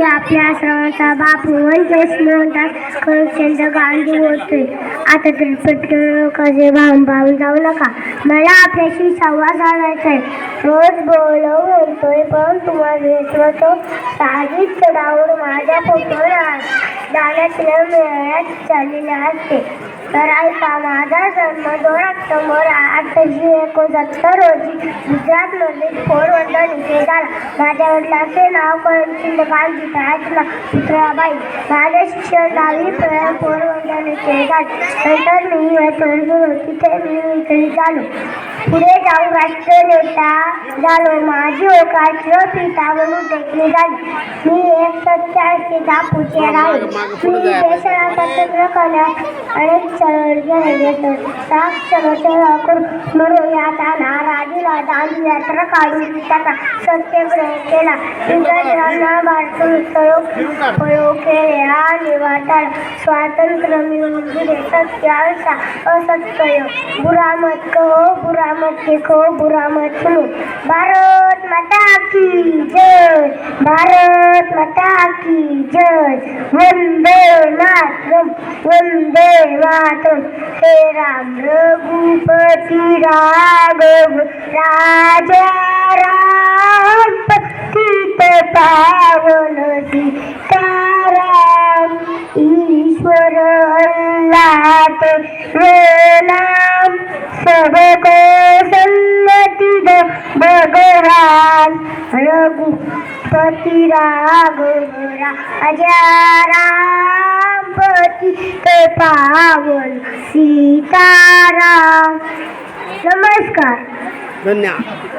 मी आपल्या सर्वांचा बापू म्हणजेच मोहनदास करमचंद गांधी होते आता तरी पेट्रोल कसे भावून जाऊ नका. मला आपल्याशी संवाद साधायचा आहे रोज बोलव म्हणतोय पण तुम्हाला तो साधीच चढावून माझ्या फोटोला जाण्यात न मिळण्यात चाललेले असते तर ऐका माझा जन्म दोन ऑक्टोबर अठराशे एकोणसत्तर रोजी गुजरातमध्ये पोरबंदर इथे झाला. माझ्या वडिलांचे नाव करमचंद गांधी त्यातला पुत्राबाई माझे शिक्षण दहावी पर्यंत पोरबंदर इथे झाले. नंतर मी वेतन तिथे मी इकडे झालो पुढे जाऊन राष्ट्रनेता झालो. माझी ओळख पिता म्हणून देखील झाली. मी एक सत्याऐंशीचा पुढे राहील मी देशाला स्वतंत्र करण्यात अनेक चळवळी केले साक्षरता करून म्हणून याचा नाराजीला दांडी यात्रा काढून त्याचा सत्याग्रह केला इंग्रजांना भारतातून प्रयोग प्रयोग केले आणि वाटाड स्वातंत्र्य मिळवून दिले सत्य अहिंसा असत्य बुरा मत कहो बुरा मत देखो बुरा मत सुनो भारत माता की। जय भारत माता की जय वंदे मातरम वंदे मातरम। हे राम रघुपती राघव राजा राम पतित पावन सीताराम। ईश्वर अल्लाह तेरे नाम सबको सन्नति दो भगवान रघुपति राघव राजा राम पति पावन सीताराम। नमस्कार। धन्यवाद।